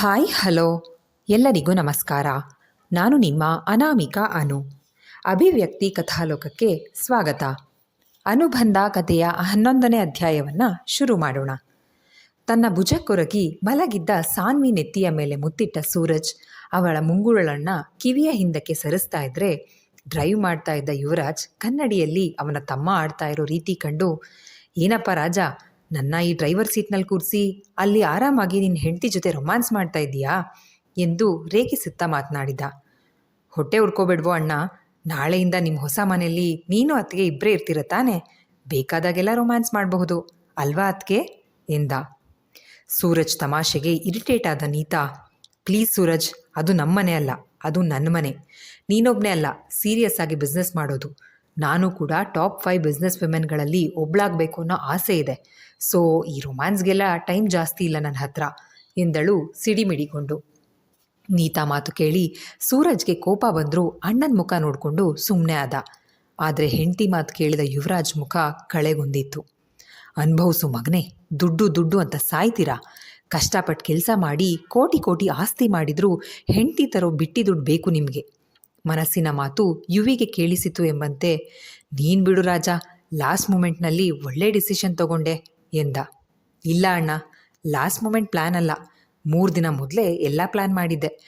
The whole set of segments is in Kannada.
Hi, hello. ಎಲ್ಲರಿಗೂ ನಮಸ್ಕಾರ. ನಾನು ನಿಮ್ಮ ಅನಾಮಿಕಾ ಅನು. ಅಭಿವ್ಯಕ್ತಿ ಕಥಾಲೋಕಕ್ಕೆ ಸ್ವಾಗತ. ಅನುಬಂಧ ಕಥೆಯ ಹನ್ನೊಂದನೇ ಅಧ್ಯಾಯವನ್ನು ಶುರು ಮಾಡೋಣ. ತನ್ನ ಭುಜಕ್ಕೊರಗಿ ಮಲಗಿದ್ದ ಸಾನ್ವಿ ನೆತ್ತಿಯ ಮೇಲೆ ಮುತ್ತಿಟ್ಟ ಸೂರಜ್ ಅವಳ ಮುಂಗುಳನ್ನು ಕಿವಿಯ ಹಿಂದಕ್ಕೆ ಸರಿಸ್ತಾ ಇದ್ರೆ ಡ್ರೈವ್ ಮಾಡ್ತಾ ಇದ್ದ ಯುವರಾಜ್ ಕನ್ನಡಿಯಲ್ಲಿ ಅವನ ತಮ್ಮ ಆಡ್ತಾ ಇರೋ ರೀತಿ ಕಂಡು, ಏನಪ್ಪ ರಾಜ ನನ್ನ ಈ ಡ್ರೈವರ್ ಸೀಟ್ನಲ್ಲಿ ಕೂರಿಸಿ ಅಲ್ಲಿ ಆರಾಮಾಗಿ ನಿನ್ನ ಹೆಂಡತಿ ಜೊತೆ ರೊಮ್ಯಾನ್ಸ್ ಮಾಡ್ತಾ ಇದ್ದೀಯಾ? ಎಂದು ರೇಗಿಸುತ್ತಾ ಮಾತನಾಡಿದ. ಹೊಟ್ಟೆ ಉಡ್ಕೋಬೇಡ್ವೋ ಅಣ್ಣ, ನಾಳೆಯಿಂದ ನಿಮ್ಮ ಹೊಸ ಮನೆಯಲ್ಲಿ ನೀನು ಅತ್ತಿಗೆ ಇಬ್ಬರೇ ಇರ್ತೀರ ತಾನೆ? ಬೇಕಾದಾಗೆಲ್ಲ ರೊಮ್ಯಾನ್ಸ್ ಮಾಡಬಹುದು, ಅಲ್ವಾ ಅತ್ತಿಗೆ? ಎಂದ. ಸೂರಜ್ ತಮಾಷೆಗೆ ಇರಿಟೇಟ್ ಆದ ನೀತಾ ಪ್ಲೀಸ್ ಸೂರಜ್, ಅದು ನಮ್ಮನೆ ಅಲ್ಲ, ಅದು ನನ್ನ ಮನೆ. ನೀನೊಬ್ಬನೇ ಅಲ್ಲ ಸೀರಿಯಸ್ ಆಗಿ ಬಿಸ್ನೆಸ್ ಮಾಡೋದು. ನಾನು ಕೂಡ ಟಾಪ್ ಫೈವ್ ಬಿಸ್ನೆಸ್ ವಿಮೆನ್ಗಳಲ್ಲಿ ಒಬ್ಳಾಗಬೇಕು ಅನ್ನೋ ಆಸೆ ಇದೆ. ಸೊ ಈ ರೊಮ್ಯಾನ್ಸ್ಗೆಲ್ಲ ಟೈಮ್ ಜಾಸ್ತಿ ಇಲ್ಲ ನನ್ನ ಹತ್ರ, ಎಂದಳು ಸಿಡಿಮಿಡಿಕೊಂಡು ನೀತಾ ಮಾತು ಕೇಳಿ ಸೂರಜ್ಗೆ ಕೋಪ ಬಂದರೂ ಅಣ್ಣನ ಮುಖ ನೋಡಿಕೊಂಡು ಸುಮ್ಮನೆ ಆದ. ಆದರೆ ಹೆಂಡತಿ ಮಾತು ಕೇಳಿದ ಯುವರಾಜ್ ಮುಖ ಕಳೆಗೊಂದಿತ್ತು ಅನುಭವಿಸು ಮಗನೇ, ದುಡ್ಡು ದುಡ್ಡು ಅಂತ ಸಾಯ್ತೀರಾ? ಕಷ್ಟಪಟ್ಟು ಕೆಲಸ ಮಾಡಿ ಕೋಟಿ ಕೋಟಿ ಆಸ್ತಿ ಮಾಡಿದರೂ ಹೆಂಡತಿ ತರೋ ಬಿಟ್ಟಿ ದುಡ್ಡು ಬೇಕು ನಿಮಗೆ. ಮನಸ್ಸಿನ ಮಾತು ಯುವಿಗೆ ಕೇಳಿಸಿತು ಎಂಬಂತೆ, ನೀನು ಬಿಡು ರಾಜ, ಲಾಸ್ಟ್ ಮೂಮೆಂಟ್ನಲ್ಲಿ ಒಳ್ಳೆ ಡಿಸಿಷನ್ ತಗೊಂಡೆ. ಎಂದ. ಇಲ್ಲ ಅಣ್ಣ ಲಾಸ್ಟ್ ಮೂಮೆಂಟ್ ಪ್ಲ್ಯಾನ್ ಅಲ್ಲ. ಮೂರು ದಿನ ಮೊದಲೇ ಎಲ್ಲ ಪ್ಲ್ಯಾನ್ ಮಾಡಿದ್ದೆ.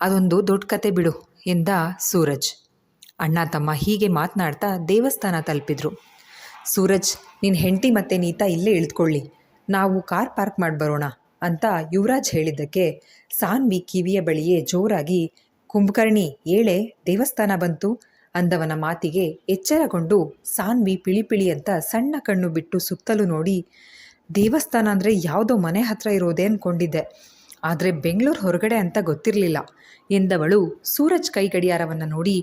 ಅದೊಂದು ದೊಡ್ಡ ಕತೆ ಬಿಡು, ಎಂದ ಸೂರಜ್. ಅಣ್ಣ ತಮ್ಮ ಹೀಗೆ ಮಾತನಾಡ್ತಾ ದೇವಸ್ಥಾನ ತಲುಪಿದ್ರು. ಸೂರಜ್ ನಿನ್ನ ಹೆಂಡತಿ ಮತ್ತೆ ನೀತಾ ಇಲ್ಲೇ ಇಳಿದುಕೊಳ್ಳಿ ನಾವು ಕಾರ್ ಪಾರ್ಕ್ ಮಾಡಿ ಬರೋಣ ಅಂತ ಯುವರಾಜ್ ಹೇಳಿದ್ದಕ್ಕೆ ಸಾನ್ವಿ ಕಿವಿಯ ಬಳಿಯೇ ಜೋರಾಗಿ, ಕುಂಭಕರ್ಣಿ, ಏಳೆ, ದೇವಸ್ಥಾನ ಬಂತು. ಅಂದವನ ಮಾತಿಗೆ ಎಚ್ಚರಗೊಂಡು, ಸಾನ್ವಿ ಪಿಳಿಪಿಳಿ ಅಂತ ಸಣ್ಣ ಕಣ್ಣು ಬಿಟ್ಟು ಸುತ್ತಲೂ ನೋಡಿ, ದೇವಸ್ಥಾನ ಅಂದರೆ ಯಾವುದೋ ಮನೆ ಹತ್ರ ಇರೋದೇ ಅಂದ್ಕೊಂಡಿದ್ದೆ ಆದರೆ ಬೆಂಗಳೂರು ಹೊರಗಡೆ ಅಂತ ಗೊತ್ತಿರಲಿಲ್ಲ ಎಂದವಳು ಸೂರಜ್ ಕೈ ಗಡಿಯಾರವನ್ನು ನೋಡಿ,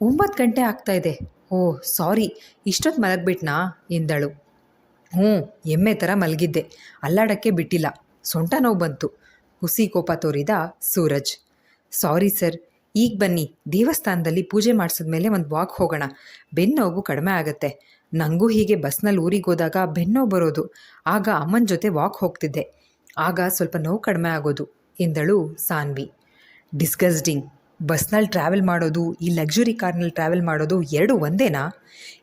ಒಂಬತ್ತು ಗಂಟೆ ಆಗ್ತಾ ಇದೆ. ಓ, ಸಾರಿ, ಇಷ್ಟೊತ್ತು ಮಲಗ್ಬಿಟ್ನಾ? ಎಂದಳು. ಹ್ಞೂ, ಎಮ್ಮೆ ಥರ ಮಲಗಿದ್ದೆ. ಅಲ್ಲಾಡಕ್ಕೆ ಬಿಟ್ಟಿಲ್ಲ. ಸೊಂಟ ನೋವು ಬಂತು, ಹುಸಿ ಕೋಪ ತೋರಿದ ಸೂರಜ್. ಸಾರಿ ಸರ್ ಈಗ ಬನ್ನಿ, ದೇವಸ್ಥಾನದಲ್ಲಿ ಪೂಜೆ ಮಾಡಿಸಿದ್ಮೇಲೆ ಒಂದು ವಾಕ್ ಹೋಗೋಣ. ಬೆನ್ನೋವು ಕಡಿಮೆ ಆಗುತ್ತೆ. ನನಗೂ ಹೀಗೆ ಬಸ್ನಲ್ಲಿ ಊರಿಗೆ ಹೋದಾಗ ಬೆನ್ನೋವು ಬರೋದು. ಆಗ ಅಮ್ಮನ ಜೊತೆ ವಾಕ್ ಹೋಗ್ತಿದ್ದೆ. ಆಗ ಸ್ವಲ್ಪ ನೋವು ಕಡಿಮೆ ಆಗೋದು, ಎಂದಳು ಸಾನ್ವಿ. ಡಿಸ್ಗಸ್ಡಿಂಗ್ ಬಸ್ನಲ್ಲಿ ಟ್ರಾವೆಲ್ ಮಾಡೋದು, ಈ ಲಕ್ಸುರಿ ಕಾರ್ನಲ್ಲಿ ಟ್ರಾವೆಲ್ ಮಾಡೋದು ಎರಡು ಒಂದೇನಾ?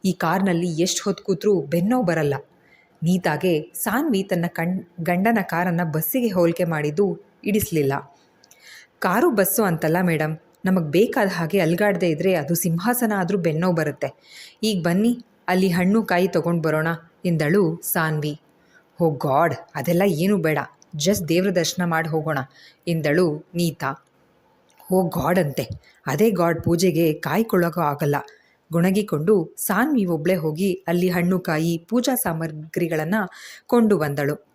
ಈ ಕಾರ್ನಲ್ಲಿ ಎಷ್ಟು ಹೊತ್ತು ಕೂತರೂ ಬೆನ್ನೋವು ಬರಲ್ಲ. ನೀತಾಗೆ ಸಾನ್ವಿ ತನ್ನ ಕಣ್, ಗಂಡನ ಕಾರನ್ನು ಬಸ್ಸಿಗೆ ಹೋಲಿಕೆ ಮಾಡಿದ್ದು ಇಡಿಸಲಿಲ್ಲ. ಕಾರು ಬಸ್ಸು ಅಂತಲ್ಲ ಮೇಡಮ್ ನಮಗೆ ಬೇಕಾದ ಹಾಗೆ ಅಲ್ಗಾಡದೆ ಇದ್ದರೆ ಅದು ಸಿಂಹಾಸನ ಆದರೂ ಬೆನ್ನೋ ಬರುತ್ತೆ. ಈಗ ಬನ್ನಿ, ಅಲ್ಲಿ ಹಣ್ಣು ಕಾಯಿ ತೊಗೊಂಡು ಬರೋಣ, ಎಂದಳು ಸಾನ್ವಿ. ಹೋ ಗಾಡ್, ಅದೆಲ್ಲ ಏನೂ ಬೇಡ, ಜಸ್ಟ್ ದೇವ್ರ ದರ್ಶನ ಮಾಡಿ ಹೋಗೋಣ, ಎಂದಳು ನೀತಾ. ಓ ಗಾಡ್ ಅಂತೆ, ಅದೇ ಗಾಡ್ ಪೂಜೆಗೆ ಕಾಯ್ಕೊಳ್ಳೋಕೋ ಆಗಲ್ಲ. ಗುಣಗಿಕೊಂಡು ಸಾನ್ವಿ ಒಬ್ಬಳೇ ಹೋಗಿ ಅಲ್ಲಿ ಹಣ್ಣು ಕಾಯಿ ಪೂಜಾ ಸಾಮಗ್ರಿಗಳನ್ನು ಕೊಂಡು ಬಂದಳು.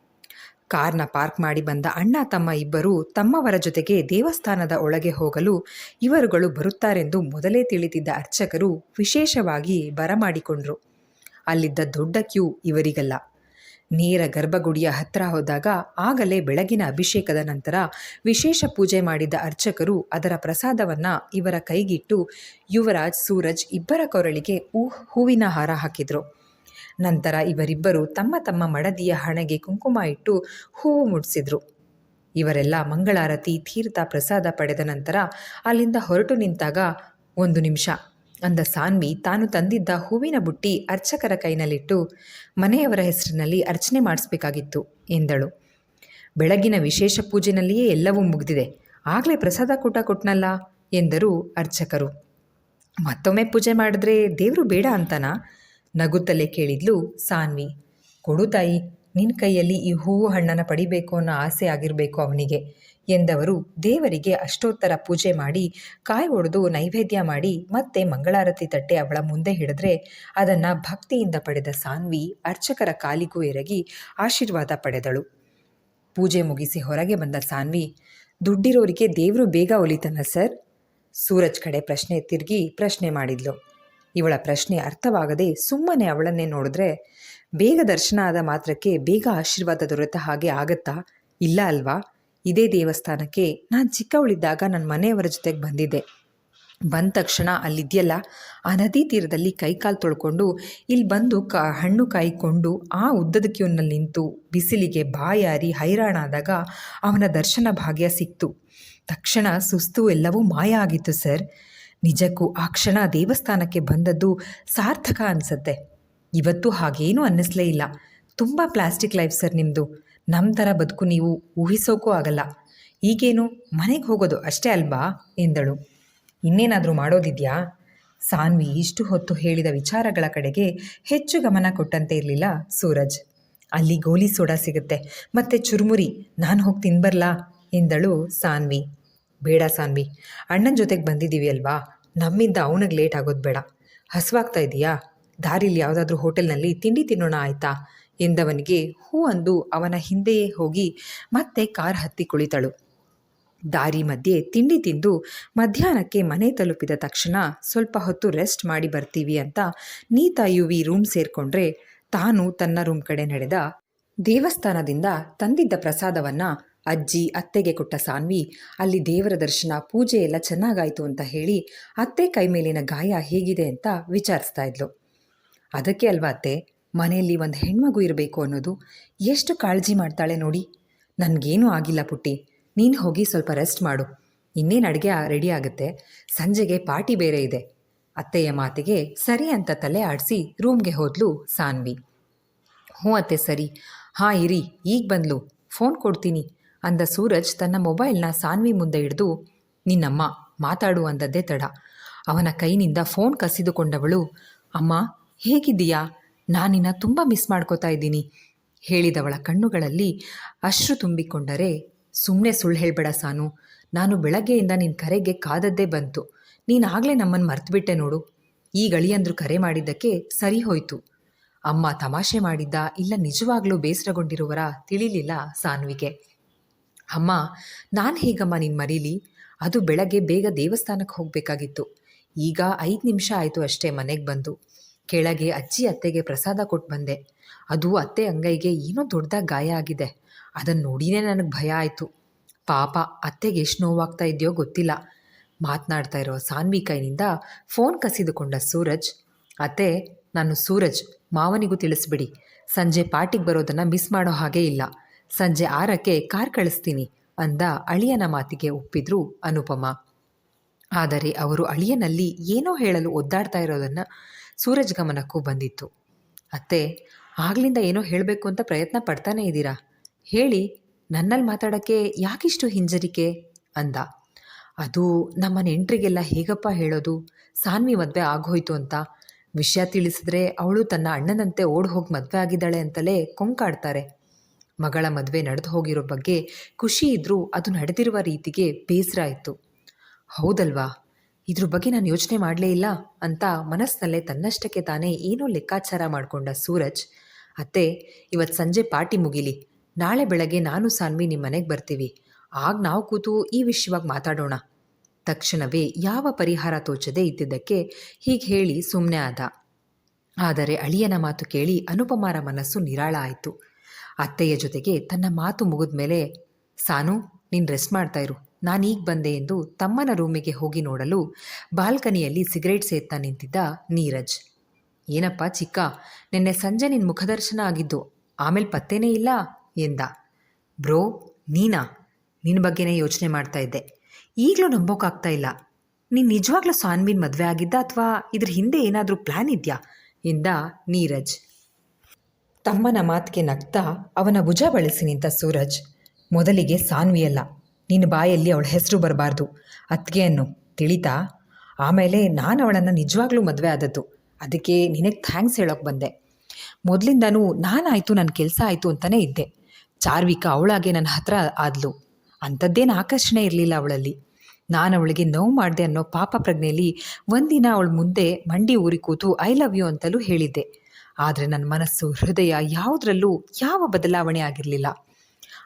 ಕಾರ್ನ ಪಾರ್ಕ್ ಮಾಡಿ ಬಂದ ಅಣ್ಣ, ತಮ್ಮ ಇಬ್ಬರು ತಮ್ಮವರ ಜೊತೆಗೆ ದೇವಸ್ಥಾನದ ಒಳಗೆ ಹೋಗಲು ಇವರುಗಳು ಬರುತ್ತಾರೆಂದು ಮೊದಲೇ ತಿಳಿದಿದ್ದ ಅರ್ಚಕರು ವಿಶೇಷವಾಗಿ ಬರಮಾಡಿಕೊಂಡ್ರು. ಅಲ್ಲಿದ್ದ ದೊಡ್ಡ ಕ್ಯೂ ಇವರಿಗಲ್ಲ. ನೇರ ಗರ್ಭಗುಡಿಯ ಹತ್ರ ಹೋದಾಗ ಆಗಲೇ ಬೆಳಗಿನ ಅಭಿಷೇಕದ ನಂತರ ವಿಶೇಷ ಪೂಜೆ ಮಾಡಿದ ಅರ್ಚಕರು ಅದರ ಪ್ರಸಾದವನ್ನು ಇವರ ಕೈಗಿಟ್ಟು ಯುವರಾಜ್, ಸೂರಜ್ ಇಬ್ಬರ ಕೊರಳಿಗೆ ಹೂ ಹೂವಿನ ಹಾರ ಹಾಕಿದರು. ನಂತರ ಇವರಿಬ್ಬರು ತಮ್ಮ ತಮ್ಮ ಮಡದಿಯ ಹಣೆಗೆ ಕುಂಕುಮ ಇಟ್ಟು ಹೂವು ಮುಡಿಸಿದ್ರು ಇವರೆಲ್ಲ ಮಂಗಳಾರತಿ, ತೀರ್ಥ ಪ್ರಸಾದ ಪಡೆದ ನಂತರ ಅಲ್ಲಿಂದ ಹೊರಟು ನಿಂತಾಗ, ಒಂದು ನಿಮಿಷ ಅಂದ ಸಾನ್ವಿ ತಾನು ತಂದಿದ್ದ ಹೂವಿನ ಬುಟ್ಟಿ ಅರ್ಚಕರ ಕೈನಲ್ಲಿಟ್ಟು ಮನೆಯವರ ಹೆಸರಿನಲ್ಲಿ ಅರ್ಚನೆ ಮಾಡಿಸ್ಬೇಕಾಗಿತ್ತು ಎಂದಳು. ಬೆಳಗಿನ ವಿಶೇಷ ಪೂಜೆನಲ್ಲಿಯೇ ಎಲ್ಲವೂ ಮುಗಿದಿದೆ. ಆಗಲೇ ಪ್ರಸಾದ ಕೂಟ ಕೊಟ್ನಲ್ಲ? ಎಂದರು ಅರ್ಚಕರು. ಮತ್ತೊಮ್ಮೆ ಪೂಜೆ ಮಾಡಿದ್ರೆ ದೇವರು ಬೇಡ ಅಂತನಾ? ನಗುತ್ತಲೇ ಕೇಳಿದ್ಲು ಸಾನ್ವಿ. ಕೊಡು ತಾಯಿ ನಿನ್ನ ಕೈಯಲ್ಲಿ ಈ ಹೂವು ಹಣ್ಣನ್ನು ಪಡಿಬೇಕು ಅನ್ನೋ ಆಸೆ ಆಗಿರಬೇಕು ಅವನಿಗೆ ಎಂದವರು ದೇವರಿಗೆ ಅಷ್ಟೋತ್ತರ ಪೂಜೆ ಮಾಡಿ, ಕಾಯಿ ಒಡೆದು ನೈವೇದ್ಯ ಮಾಡಿ ಮತ್ತೆ ಮಂಗಳಾರತಿ ತಟ್ಟೆ ಅವಳ ಮುಂದೆ ಹಿಡಿದ್ರೆ ಅದನ್ನು ಭಕ್ತಿಯಿಂದ ಪಡೆದ ಸಾನ್ವಿ ಅರ್ಚಕರ ಕಾಲಿಗೂ ಎರಗಿ ಆಶೀರ್ವಾದ ಪಡೆದಳು. ಪೂಜೆ ಮುಗಿಸಿ ಹೊರಗೆ ಬಂದ ಸಾನ್ವಿ, ದುಡ್ಡಿರೋರಿಗೆ ದೇವರು ಬೇಗ ಒಲಿತಾನ ಸರ್? ಸೂರಜ್ ಕಡೆ ಪ್ರಶ್ನೆ ತಿರುಗಿ ಪ್ರಶ್ನೆ ಮಾಡಿದ್ಲು. ಇವಳ ಪ್ರಶ್ನೆ ಅರ್ಥವಾಗದೆ ಸುಮ್ಮನೆ ಅವಳನ್ನೇ ನೋಡಿದ್ರೆ, ಬೇಗ ದರ್ಶನ ಆದ ಮಾತ್ರಕ್ಕೆ ಬೇಗ ಆಶೀರ್ವಾದ ದೊರೆತ ಹಾಗೆ ಆಗತ್ತಾ? ಇಲ್ಲ ಅಲ್ವಾ? ಇದೇ ದೇವಸ್ಥಾನಕ್ಕೆ ನಾನು ಚಿಕ್ಕವಳಿದ್ದಾಗ ನನ್ನ ಮನೆಯವರ ಜೊತೆಗೆ ಬಂದಿದ್ದೆ. ಬಂದ ತಕ್ಷಣ ಅಲ್ಲಿದೆಯಲ್ಲ, ಆ ನದಿ ತೀರದಲ್ಲಿ ಕೈಕಾಲು ತೊಳ್ಕೊಂಡು ಇಲ್ಲಿ ಬಂದು ಕ, ಹಣ್ಣು ಕಾಯ್ಕೊಂಡು ಆ ಉದ್ದದ ಕ್ಯೂನಲ್ಲಿ ನಿಂತು ಬಿಸಿಲಿಗೆ ಬಾಯಾರಿ ಹೈರಾಣಾದಾಗ ಅವನ ದರ್ಶನ ಭಾಗ್ಯ ಸಿಕ್ತು. ತಕ್ಷಣ ಸುಸ್ತು ಎಲ್ಲವೂ ಮಾಯ ಆಗಿತ್ತು ಸರ್. ನಿಜಕ್ಕೂ ಆ ಕ್ಷಣ ದೇವಸ್ಥಾನಕ್ಕೆ ಬಂದದ್ದು ಸಾರ್ಥಕ ಅನಿಸುತ್ತೆ. ಇವತ್ತು ಹಾಗೇನೂ ಅನ್ನಿಸ್ಲೇ ಇಲ್ಲ. ತುಂಬ ಪ್ಲಾಸ್ಟಿಕ್ ಲೈಫ್ ಸರ್ ನಿಮ್ಮದು ನಮ್ಮ ಥರ ಬದುಕು ನೀವು ಊಹಿಸೋಕ್ಕೂ ಆಗಲ್ಲ. ಈಗೇನು ಮನೆಗೆ ಹೋಗೋದು ಅಷ್ಟೇ ಅಲ್ವಾ? ಎಂದಳು. ಇನ್ನೇನಾದರೂ ಮಾಡೋದಿದೆಯಾ? ಸಾನ್ವಿ ಇಷ್ಟು ಹೊತ್ತು ಹೇಳಿದ ವಿಚಾರಗಳ ಕಡೆಗೆ ಹೆಚ್ಚು ಗಮನ ಕೊಟ್ಟಂತೆ ಇರಲಿಲ್ಲ ಸೂರಜ್. ಅಲ್ಲಿ ಗೋಲಿ ಸೋಡಾ ಸಿಗುತ್ತೆ. ಮತ್ತೆ ಚುರುಮುರಿ, ನಾನು ಹೋಗಿ ತಿನ್ಬರ್ಲಾ? ಎಂದಳು ಸಾನ್ವಿ. ಬೇಡ ಸಾನ್ವಿ, ಅಣ್ಣನ ಜೊತೆಗೆ ಬಂದಿದ್ದೀವಿ ಅಲ್ವಾ? ನಮ್ಮಿಂದ ಅವನಿಗೆ ಲೇಟ್ ಆಗೋದು ಬೇಡ. ಹಸುವಾಗ್ತಾ ಇದೆಯಾ? ದಾರಿಲಿ ಯಾವುದಾದ್ರೂ ಹೋಟೆಲ್ನಲ್ಲಿ ತಿಂಡಿ ತಿನ್ನೋಣ ಆಯ್ತಾ? ಎಂದವನಿಗೆ, ಹೂ ಅಂದು ಅವನ ಹಿಂದೆಯೇ ಹೋಗಿ ಮತ್ತೆ ಕಾರ್ ಹತ್ತಿ ಕುಳಿತಳು. ದಾರಿ ಮಧ್ಯೆ ತಿಂಡಿ ತಿಂದು ಮಧ್ಯಾಹ್ನಕ್ಕೆ ಮನೆ ತಲುಪಿದ ತಕ್ಷಣ ಸ್ವಲ್ಪ ಹೊತ್ತು ರೆಸ್ಟ್ ಮಾಡಿ ಬರ್ತೀವಿ ಅಂತ ನೀತಾ ಯುವಿ ರೂಮ್ ಸೇರಿಕೊಂಡ್ರೆ ತಾನು ತನ್ನ ರೂಮ್ ಕಡೆ ನಡೆದ ದೇವಸ್ಥಾನದಿಂದ ತಂದಿದ್ದ ಪ್ರಸಾದವನ್ನ ಅಜ್ಜಿ ಅತ್ತೆಗೆ ಕೊಟ್ಟ ಸಾನ್ವಿ, ಅಲ್ಲಿ ದೇವರ ದರ್ಶನ, ಪೂಜೆ ಎಲ್ಲ ಚೆನ್ನಾಗಾಯಿತು ಅಂತ ಹೇಳಿ ಅತ್ತೆ ಕೈ ಮೇಲಿನ ಗಾಯ ಹೇಗಿದೆ ಅಂತ ವಿಚಾರಿಸ್ತಾ ಇದ್ಲು. ಅದಕ್ಕೆ ಅಲ್ವಾ ಅತ್ತೆ, ಮನೆಯಲ್ಲಿ ಒಂದು ಹೆಣ್ಮಗು ಇರಬೇಕು ಅನ್ನೋದು ಎಷ್ಟು ಕಾಳಜಿ ಮಾಡ್ತಾಳೆ ನೋಡಿ. ನನಗೇನೂ ಆಗಿಲ್ಲ ಪುಟ್ಟಿ, ನೀನು ಹೋಗಿ ಸ್ವಲ್ಪ ರೆಸ್ಟ್ ಮಾಡು. ಇನ್ನೇನು ಅಡುಗೆ ರೆಡಿ ಆಗುತ್ತೆ, ಸಂಜೆಗೆ ಪಾರ್ಟಿ ಬೇರೆ ಇದೆ. ಅತ್ತೆಯ ಮಾತಿಗೆ ಸರಿ ಅಂತ ತಲೆ ಆಡಿಸಿ ರೂಮ್ಗೆ ಹೋದ್ಲು ಸಾನ್ವಿ. ಹ್ಞೂ ಅತ್ತೆ, ಸರಿ. ಹಾಂ, ಇರಿ, ಈಗ ಬಂದ್ಲು. ಫೋನ್ ಕೊಡ್ತೀನಿ. ಅಂದ ಸೂರಜ್ ತನ್ನ ಮೊಬೈಲ್ನ ಸಾನ್ವಿ ಮುಂದೆ ಹಿಡಿದು, ನಿನ್ನಮ್ಮ, ಮಾತಾಡು ಅಂದದ್ದೇ ತಡ. ಅವನ ಕೈನಿಂದ ಫೋನ್ ಕಸಿದುಕೊಂಡವಳು, ಅಮ್ಮ, ಹೇಗಿದ್ದೀಯಾ? ನಾನಿನ್ನ ತುಂಬ ಮಿಸ್ ಮಾಡ್ಕೋತಾ ಇದ್ದೀನಿ. ಹೇಳಿದವಳ ಕಣ್ಣುಗಳಲ್ಲಿ ಅಶ್ರು ತುಂಬಿಕೊಂಡರೆ ಸುಮ್ಮನೆ ಸುಳ್ಳು ಹೇಳ್ಬೇಡ ಸಾನು. ನಾನು ಬೆಳಗ್ಗೆಯಿಂದ ನಿನ್ನ ಕರೆಗೆ ಕಾದದ್ದೇ ಬಂತು. ನೀನಾಗಲೇ ನಮ್ಮನ್ನು ಮರ್ತುಬಿಟ್ಟೆ ನೋಡು. ಈ ಗಳಿಯಂದ್ರು ಕರೆ ಮಾಡಿದ್ದಕ್ಕೆ ಸರಿ ಹೋಯ್ತು. ಅಮ್ಮ ತಮಾಷೆ ಮಾಡಿದ್ದ ಇಲ್ಲ ನಿಜವಾಗ್ಲೂ ಬೇಸರಗೊಂಡಿರುವರ ತಿಳಿಲಿಲ್ಲ ಸಾನ್ವಿಗೆ. ಅಮ್ಮ, ನಾನು ಹೇಗಮ್ಮ ನೀನು ಮರೀಲಿ? ಅದು ಬೆಳಗ್ಗೆ ಬೇಗ ದೇವಸ್ಥಾನಕ್ಕೆ ಹೋಗಬೇಕಾಗಿತ್ತು. ಈಗ ಐದು ನಿಮಿಷ ಆಯಿತು ಅಷ್ಟೇ ಮನೆಗೆ ಬಂದು. ಕೆಳಗೆ ಅಜ್ಜಿ ಅತ್ತೆಗೆ ಪ್ರಸಾದ ಕೊಟ್ಟು ಬಂದೆ. ಅದು ಅತ್ತೆ ಅಂಗೈಗೆ ಏನೋ ದೊಡ್ಡದಾಗಿ ಗಾಯ ಆಗಿದೆ. ಅದನ್ನು ನೋಡಿನೇ ನನಗೆ ಭಯ ಆಯಿತು. ಪಾಪ, ಅತ್ತೆಗೆ ಎಷ್ಟು ನೋವಾಗ್ತಾ ಇದೆಯೋ ಗೊತ್ತಿಲ್ಲ. ಮಾತನಾಡ್ತಾ ಇರೋ ಸಾನ್ವಿ ಕೈನಿಂದ ಫೋನ್ ಕಸಿದುಕೊಂಡ ಸೂರಜ್, ಅತ್ತೆ, ನಾನು ಸೂರಜ್, ಮಾವನಿಗೂ ತಿಳಿಸ್ಬಿಡಿ. ಸಂಜೆ ಪಾರ್ಟಿಗೆ ಬರೋದನ್ನು ಮಿಸ್ ಮಾಡೋ ಹಾಗೆ ಇಲ್ಲ. ಸಂಜೆ ಆರಕ್ಕೆ ಕಾರ್ ಕಳಿಸ್ತೀನಿ ಅಂದ ಅಳಿಯನ ಮಾತಿಗೆ ಒಪ್ಪಿದ್ರು ಅನುಪಮ. ಆದರೆ ಅವರು ಅಳಿಯನಲ್ಲಿ ಏನೋ ಹೇಳಲು ಒದ್ದಾಡ್ತಾ ಇರೋದನ್ನು ಸೂರಜ್ ಗಮನಕ್ಕೂ ಬಂದಿತ್ತು. ಅತ್ತೆ, ಆಗ್ಲಿಂದ ಏನೋ ಹೇಳಬೇಕು ಅಂತ ಪ್ರಯತ್ನ ಪಡ್ತಾನೇ ಇದ್ದೀರಾ? ಹೇಳಿ, ನನ್ನಲ್ಲಿ ಮಾತಾಡೋಕ್ಕೆ ಯಾಕಿಷ್ಟು ಹಿಂಜರಿಕೆ? ಅಂದ. ಅದು ನಮ್ಮ ನೆಂಟ್ರಿಗೆಲ್ಲ ಹೇಗಪ್ಪ ಹೇಳೋದು? ಸಾನ್ವಿ ಮದುವೆ ಆಗೋಯ್ತು ಅಂತ. ವಿಷಯ ತಿಳಿಸಿದ್ರೆ ಅವಳು ತನ್ನ ಅಣ್ಣನಂತೆ ಓಡ್ ಹೋಗಿ ಮದುವೆ ಆಗಿದ್ದಾಳೆ ಅಂತಲೇ ಕೊಂಕಾಡ್ತಾರೆ. ಮಗಳ ಮದುವೆ ನಡೆದು ಹೋಗಿರೋ ಬಗ್ಗೆ ಖುಷಿ ಇದ್ದರೂ ಅದು ನಡೆದಿರುವ ರೀತಿಗೆ ಬೇಸರ ಆಯಿತು ಹೌದಲ್ವಾ? ಇದ್ರ ಬಗ್ಗೆ ನಾನು ಯೋಚನೆ ಮಾಡಲೇ ಇಲ್ಲ ಅಂತ ಮನಸ್ಸಿನಲ್ಲೇ ತನ್ನಷ್ಟಕ್ಕೆ ತಾನೇ ಏನೋ ಲೆಕ್ಕಾಚಾರ ಮಾಡಿಕೊಂಡ ಸೂರಜ್, ಅತ್ತೆ ಇವತ್ತು ಸಂಜೆ ಪಾರ್ಟಿ ಮುಗಿಲಿ. ನಾಳೆ ಬೆಳಗ್ಗೆ ನಾನು ಸಾನ್ವಿ ನಿಮ್ಮ ಮನೆಗೆ ಬರ್ತೀವಿ. ಆಗ ನಾವು ಕೂತು ಈ ವಿಷಯವಾಗಿ ಮಾತಾಡೋಣ. ತಕ್ಷಣವೇ ಯಾವ ಪರಿಹಾರ ತೋಚದೆ ಇದ್ದಿದ್ದಕ್ಕೆ ಹೀಗೆ ಹೇಳಿ ಸುಮ್ಮನೆ ಆದ. ಆದರೆ ಅಳಿಯನ ಮಾತು ಕೇಳಿ ಅನುಪಮಾರ ಮನಸ್ಸು ನಿರಾಳ ಆಯಿತು. ಅತ್ತೆಯ ಜೊತೆಗೆ ತನ್ನ ಮಾತು ಮುಗಿದ ಮೇಲೆ, ಸಾನು, ನೀನು ರೆಸ್ಟ್ ಮಾಡ್ತಾ ಇರು. ನಾನೀಗ ಬಂದೆ ಎಂದು ತಮ್ಮನ ರೂಮಿಗೆ ಹೋಗಿ ನೋಡಲು ಬಾಲ್ಕನಿಯಲ್ಲಿ ಸಿಗರೇಟ್ ಸೇತ್ತಾ ನಿಂತಿದ್ದ ನೀರಜ್. ಏನಪ್ಪ ಚಿಕ್ಕ, ನಿನ್ನೆ ಸಂಜೆ ನಿನ್ನ ಮುಖದರ್ಶನ ಆಗಿದ್ದು, ಆಮೇಲೆ ಪತ್ತೇನೇ ಇಲ್ಲ? ಎಂದ. ಬ್ರೋ, ನೀನಾ? ನಿನ್ನ ಬಗ್ಗೆನೇ ಯೋಚನೆ ಮಾಡ್ತಾ ಇದ್ದೆ. ಈಗಲೂ ನಂಬೋಕ್ಕಾಗ್ತಾ ಇಲ್ಲ. ನೀನು ನಿಜವಾಗ್ಲೂ ಸಾನ್ವಿನ್ ಮದುವೆ ಆಗಿದ್ದ ಅಥವಾ ಇದ್ರ ಹಿಂದೆ ಏನಾದರೂ ಪ್ಲ್ಯಾನ್ ಇದೆಯಾ? ಎಂದ ನೀರಜ್. ತಮ್ಮನ ಮಾತಿಗೆ ನಗ್ತಾ ಅವನ ಭುಜ ಬಳಸಿ ನಿಂತ ಸೂರಜ್, ಮೊದಲಿಗೆ ಸಾನ್ವಿಯಲ್ಲ, ನಿನ್ನ ಬಾಯಲ್ಲಿ ಅವಳ ಹೆಸರು ಬರಬಾರ್ದು, ಅತ್ತಿಗೆಯನ್ನು ತಿಳಿತಾ, ಆಮೇಲೆ ನಾನು ಅವಳನ್ನು ನಿಜವಾಗ್ಲೂ ಮದುವೆ ಆದದ್ದು, ಅದಕ್ಕೆ ನಿನಗೆ ಥ್ಯಾಂಕ್ಸ್ ಹೇಳೋಕೆ ಬಂದೆ. ಮೊದಲಿಂದನೂ ನಾನಾಯಿತು ನನ್ನ ಕೆಲಸ ಆಯಿತು ಅಂತಲೇ ಇದ್ದೆ. ಚಾರ್ವಿಕ ಅವಳಾಗೆ ನನ್ನ ಹತ್ರ ಆದ್ಲು. ಅಂಥದ್ದೇನು ಆಕರ್ಷಣೆ ಇರಲಿಲ್ಲ ಅವಳಲ್ಲಿ. ನಾನು ಅವಳಿಗೆ ನೋವು ಮಾಡಿದೆ ಅನ್ನೋ ಪಾಪ ಪ್ರಜ್ಞೆಯಲ್ಲಿ ಒಂದಿನ ಅವಳ ಮುಂದೆ ಮಂಡಿ ಊರಿ ಕೂತು ಐ ಲವ್ ಯು ಅಂತಲೂ ಹೇಳಿದ್ದೆ. ಆದರೆ ನನ್ನ ಮನಸ್ಸು, ಹೃದಯ ಯಾವುದರಲ್ಲೂ ಯಾವ ಬದಲಾವಣೆ ಆಗಿರಲಿಲ್ಲ.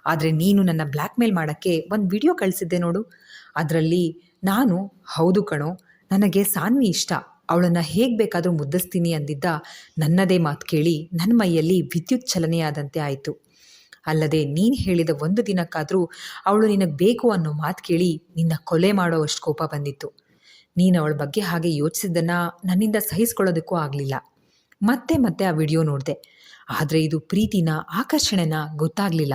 ಆದರೆ ನೀನು ನನ್ನ ಬ್ಲ್ಯಾಕ್ ಮೇಲ್ ಮಾಡೋಕ್ಕೆ ಒಂದು ವಿಡಿಯೋ ಕಳಿಸಿದ್ದೆ ನೋಡು. ಅದರಲ್ಲಿ ನಾನು, ಹೌದು ಕಣೋ, ನನಗೆ ಸಾನ್ವಿ ಇಷ್ಟ. ಅವಳನ್ನು ಹೇಗೆ ಬೇಕಾದರೂ ಮುದ್ದಿಸ್ತೀನಿ ಅಂದಿದ್ದ ನನ್ನದೇ ಮಾತು ಕೇಳಿ ನನ್ನ ಮೈಯಲ್ಲಿ ವಿದ್ಯುತ್ ಚಲನೆಯಾದಂತೆ ಆಯಿತು. ಅಲ್ಲದೆ ನೀನು ಹೇಳಿದ ಒಂದು ದಿನಕ್ಕಾದರೂ ಅವಳು ನಿನಗೆ ಬೇಕು ಅನ್ನೋ ಮಾತು ಕೇಳಿ ನಿನ್ನ ಕೊಲೆ ಮಾಡೋ ಅಷ್ಟು ಕೋಪ ಬಂದಿತ್ತು. ನೀನು ಅವಳ ಬಗ್ಗೆ ಹಾಗೆ ಯೋಚಿಸಿದ್ದನ್ನು ನನ್ನಿಂದ ಸಹಿಸ್ಕೊಳ್ಳೋದಕ್ಕೂ ಆಗಲಿಲ್ಲ. ಮತ್ತೆ ಮತ್ತೆ ಆ ವಿಡಿಯೋ ನೋಡಿದೆ. ಆದರೆ ಇದು ಪ್ರೀತಿನ, ಆಕರ್ಷಣೆನ ಗೊತ್ತಾಗಲಿಲ್ಲ.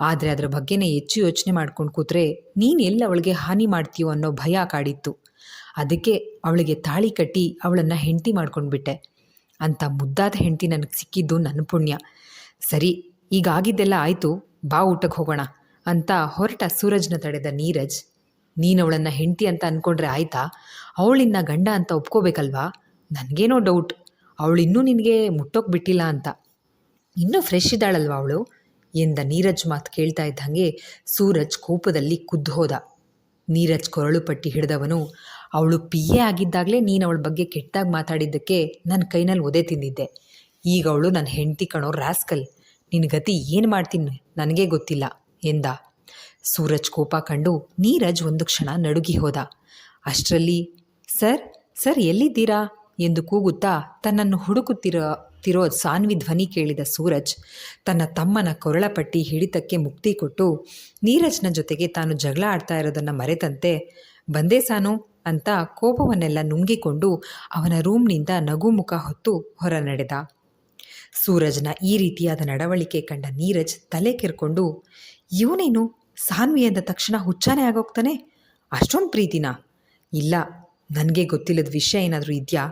ಆದರೆ ಅದರ ಬಗ್ಗೆನೇ ಹೆಚ್ಚು ಯೋಚನೆ ಮಾಡ್ಕೊಂಡು ಕೂತ್ರೆ ನೀನು ಎಲ್ಲಿ ಅವಳಿಗೆ ಹಾನಿ ಮಾಡ್ತೀಯೋ ಅನ್ನೋ ಭಯ ಕಾಡಿತ್ತು. ಅದಕ್ಕೆ ಅವಳಿಗೆ ತಾಳಿ ಕಟ್ಟಿ ಅವಳನ್ನು ಹೆಂಡತಿ ಮಾಡ್ಕೊಂಡ್ಬಿಟ್ಟೆ ಅಂತ ಮುದ್ದಾದ ಹೆಂಡತಿ ನನಗೆ ಸಿಕ್ಕಿದ್ದು ನನ್ನ ಪುಣ್ಯ. ಸರಿ, ಈಗ ಆಗಿದ್ದೆಲ್ಲ ಆಯಿತು, ಬಾ ಊಟಕ್ಕೆ ಹೋಗೋಣ ಅಂತ ಹೊರಟ ಸೂರಜ್ನ ತಡೆದ ನೀರಜ್. ನೀನು ಅವಳನ್ನು ಹೆಂಡತಿ ಅಂತ ಅಂದ್ಕೊಂಡ್ರೆ ಆಯ್ತಾ? ಅವಳಿನ್ನ ಗಂಡ ಅಂತ ಒಪ್ಕೋಬೇಕಲ್ವಾ? ನನಗೇನೋ ಡೌಟ್ ಅವಳಿನ್ನೂ ನಿನಗೆ ಮುಟ್ಟೋಕೆ ಬಿಟ್ಟಿಲ್ಲ ಅಂತ. ಇನ್ನೂ ಫ್ರೆಶ್ ಇದ್ದಾಳಲ್ವ ಅವಳು? ಎಂದ ನೀರಜ್ ಮಾತು ಕೇಳ್ತಾ ಇದ್ದಂಗೆ ಸೂರಜ್ ಕೋಪದಲ್ಲಿ ಕುದ್ದು ಹೋದ. ನೀರಜ್ ಕೊರಳು ಪಟ್ಟಿ ಹಿಡಿದವನು, ಅವಳು ಪಿ ಎ ಆಗಿದ್ದಾಗಲೇ ನೀನು ಅವಳ ಬಗ್ಗೆ ಕೆಟ್ಟಾಗಿ ಮಾತಾಡಿದ್ದಕ್ಕೆ ನನ್ನ ಕೈನಲ್ಲಿ ಒದೆ ತಿಂದಿದ್ದೆ. ಈಗ ಅವಳು ನನ್ನ ಹೆಂಡತಿ ಕಣೋ ರಾಸ್ಕಲ್. ನಿನ್ನ ಗತಿ ಏನು ಮಾಡ್ತೀನಿ ನನಗೇ ಗೊತ್ತಿಲ್ಲ, ಎಂದ. ಸೂರಜ್ ಕೋಪ ಕಂಡು ನೀರಜ್ ಒಂದು ಕ್ಷಣ ನಡುಗಿ ಹೋದ. ಅಷ್ಟರಲ್ಲಿ, ಸರ್ ಸರ್ ಎಲ್ಲಿದ್ದೀರಾ? ಎಂದು ಕೂಗುತ್ತಾ ತನ್ನನ್ನು ಹುಡುಕುತ್ತಿರೋ, ತಿರೋ ಸಾನ್ವಿ ಧ್ವನಿ ಕೇಳಿದ ಸೂರಜ್ ತನ್ನ ತಮ್ಮನ ಕೊರಳಪಟ್ಟಿ ಹಿಡಿತಕ್ಕೆ ಮುಕ್ತಿ ಕೊಟ್ಟು ನೀರಜ್ನ ಜೊತೆಗೆ ತಾನು ಜಗಳ ಆಡ್ತಾ ಇರೋದನ್ನು ಮರೆತಂತೆ, ಬಂದೇ ಸಾನು ಅಂತ ಕೋಪವನ್ನೆಲ್ಲ ನುಂಗಿಕೊಂಡು ಅವನ ರೂಮ್ನಿಂದ ನಗುಮುಖ ಹೊತ್ತು ಹೊರ ನಡೆದ ಸೂರಜ್ನ ಈ ರೀತಿಯಾದ ನಡವಳಿಕೆ ಕಂಡ ನೀರಜ್ ತಲೆ ಕೆರ್ಕೊಂಡು, ಇವನೇನು? ಸಾನ್ವಿ ಅಂದ ತಕ್ಷಣ ಹುಚ್ಚಾನೆ ಆಗೋಗ್ತಾನೆ? ಅಷ್ಟೊಂದು ಪ್ರೀತಿನಾ? ಇಲ್ಲ, ನನಗೆ ಗೊತ್ತಿಲ್ಲದ ವಿಷಯ ಏನಾದರೂ ಇದೆಯಾ?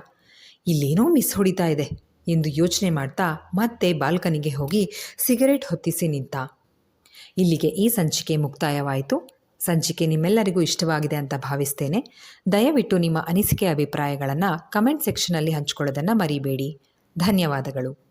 ಇಲ್ಲೇನೋ ಮಿಸ್ ಹೊಡಿತಾ ಇದೆ ಎಂದು ಯೋಚನೆ ಮಾಡ್ತಾ ಮತ್ತೆ ಬಾಲ್ಕನಿಗೆ ಹೋಗಿ ಸಿಗರೇಟ್ ಹೊತ್ತಿಸಿ ನಿಂತ. ಇಲ್ಲಿಗೆ ಈ ಸಂಚಿಕೆ ಮುಕ್ತಾಯವಾಯಿತು. ಸಂಚಿಕೆ ನಿಮ್ಮೆಲ್ಲರಿಗೂ ಇಷ್ಟವಾಗಿದೆ ಅಂತ ಭಾವಿಸ್ತೇನೆ. ದಯವಿಟ್ಟು ನಿಮ್ಮ ಅನಿಸಿಕೆ ಅಭಿಪ್ರಾಯಗಳನ್ನು ಕಮೆಂಟ್ ಸೆಕ್ಷನಲ್ಲಿ ಹಂಚಿಕೊಳ್ಳೋದನ್ನು ಮರಿಬೇಡಿ. ಧನ್ಯವಾದಗಳು.